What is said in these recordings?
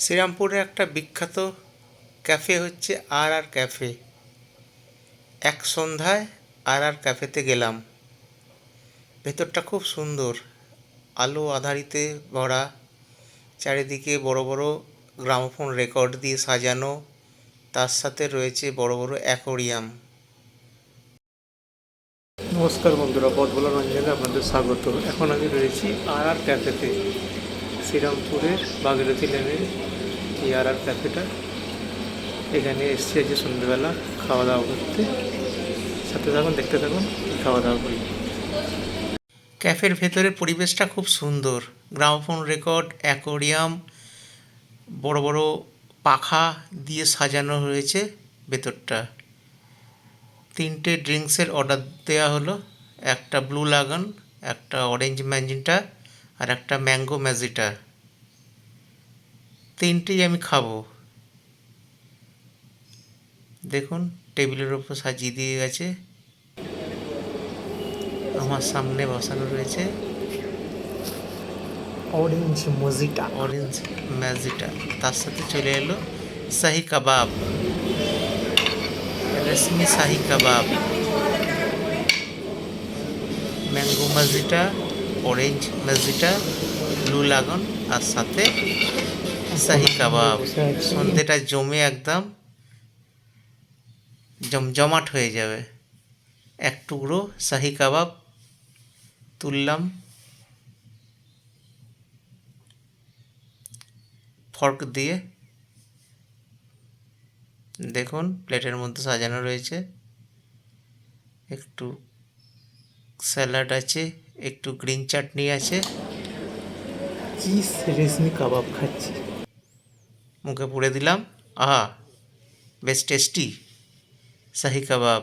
শ্রীরামপুরে একটা বিখ্যাত ক্যাফে হচ্ছে আর আর ক্যাফে। এক সন্ধ্যায় আর আর ক্যাফেতে গেলাম। ভেতরটা খুব সুন্দর। আলো আধারিতে ভরা। চারিদিকে বড় বড় গ্রামোফোন রেকর্ড দিয়ে সাজানো। তার সাথে রয়েছে বড় বড় অ্যাকোরিয়াম। নমস্কার বন্ধুরা বদবলা রঞ্জনে আপনাদের স্বাগত। এখন আমি রয়েছি আর আর ক্যাফেতে। শ্রীরামপুরের বাগেরথী লেনের আর আর ক্যাফেটা। এখানে এসছি আজকে সন্ধ্যেবেলা খাওয়া দাওয়া করতে। সাথে থাকুন, দেখতে থাকুন খাওয়া দাওয়া করি। ক্যাফের ভেতরে পরিবেশটা খুব সুন্দর। গ্রামোফোন রেকর্ড, অ্যাকোরিয়াম, বড় বড় পাখা দিয়ে সাজানো হয়েছে ভেতরটা। তিনটে ড্রিঙ্কসের অর্ডার দেওয়া হলো, একটা ব্লু লাগান, একটা অরেঞ্জ ম্যাজিনটা আর একটা ম্যাঙ্গো ম্যাজিটা। তিনটেই আমি খাব। দেখুন টেবিলের ওপর সাজিয়ে দিয়ে গেছে। আমার সামনে বসানো রয়েছে। অরেঞ্জ মজিটা অরেঞ্জ ম্যাজিটা তার সাথে চলে এলো shahi kebab. Reshmi shahi kebab. Mango mojito orange mojito blue lagoon আর সাথে শাহি কাবাব। সন্ধেটা জমে একদম জমজমাট হয়ে যাবে। এক টুকরো শাহি কাবাব তুললাম। ফর্ক দিয়ে দেখুন, প্লেটের মধ্যে সাজানো রয়েছে। একটু স্যালাড আছে, একটু গ্রিন চাটনি আছে। চিজ রেশমি কাবাব খাচ্ছি মুখে পুড়ে দিলাম। আহা, বেশ টেস্টি শাহি কাবাব।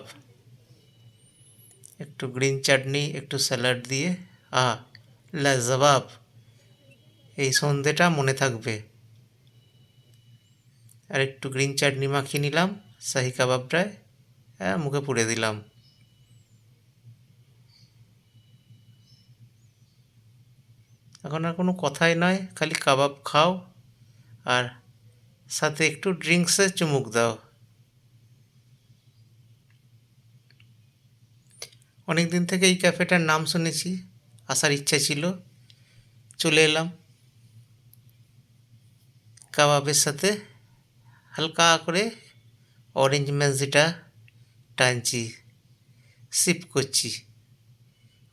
একটু গ্রিন চাটনি একটু স্যালাড দিয়ে। আহা, লাজবাব। এই সন্ধেটা মনে থাকবে। আর একটু গ্রিন চাটনি মাখিয়ে নিলাম, শাহি কাবাবটায় হ্যাঁ মুখে পুড়ে দিলাম। এখন আর কোনো কথাই নয়, খালি কাবাব খাও। আর সাথে একটু ড্রিঙ্কসে চুমুক দাও। অনেক দিন থেকে এই ক্যাফেটার নাম শুনেছি, আসার ইচ্ছা ছিল। চলে এলাম কাবাবের সাথে, হালকা করে অরেঞ্জ ম্যাজিটা টানছি সিপ করছি।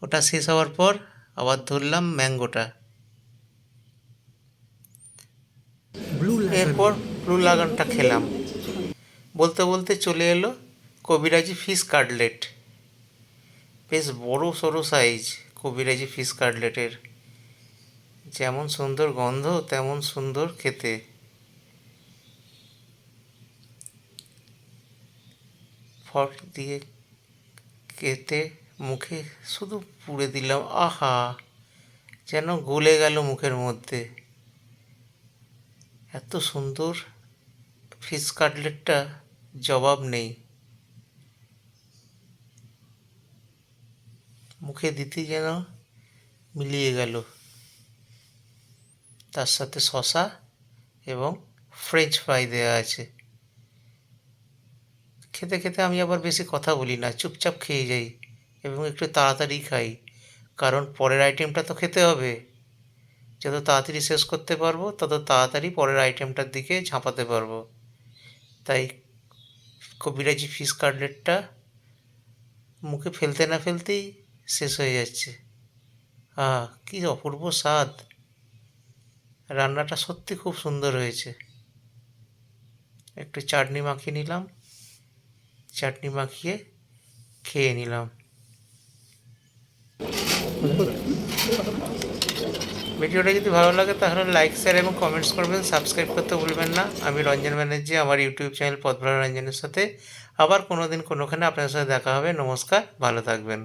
ওটা শেষ হওয়ার পর আবার ধরলাম ম্যাঙ্গোটা ব্লু এরপর ব্লু লাগানটা খেলাম। বলতে বলতে চলে এলো কবিরাজি ফিশ কাটলেট। বেশ বড় সড়ো সাইজ কবিরাজি ফিশ কাটলেটের। যেমন সুন্দর গন্ধ, তেমন সুন্দর খেতে। ফর্ক দিয়ে কেটে মুখে শুধু পুড়ে দিলাম, আহা! যেন গলে গেল মুখের মধ্যে। এত সুন্দর ফিশ কাটলেটটা জবাব নেই। মুখে দিতে যেন মিলিয়ে গেল। তার সাথে শশা এবং ফ্রেঞ্চ ফ্রাই দেওয়া আছে। খেতে খেতে আমি আবার বেশি কথা বলি না, চুপচাপ খেয়ে যাই এবং একটু তাড়াতাড়ি খাই, কারণ পরের আইটেমটা তো খেতে হবে। যত তাড়াতাড়ি শেষ করতে পারব, তত তাড়াতাড়ি পরের আইটেমটার দিকে ঝাঁপাতে পারব। তাই কবিরাজি ফিশ কাটলেটটা মুখে ফেলতে না ফেলতেই শেষ হয়ে যাচ্ছে। আহ, কী অপূর্ব স্বাদ! রান্নাটা সত্যি খুব সুন্দর হয়েছে। একটু চাটনি মাখিয়ে নিলাম। চাটনি মাখিয়ে খেয়ে নিলাম। ভিডিওটা যদি ভালো লাগে, তাহলে লাইক শেয়ার এবং কমেন্টস করবেন। সাবস্ক্রাইব করতে ভুলবেন না। আমি রঞ্জন ব্যানার্জি, আমার ইউটিউব চ্যানেল পদ্মা রঞ্জনের সাথে। আবার কোনো দিন কোনোখানে আপনার সাথে দেখা হবে। নমস্কার, ভালো থাকবেন।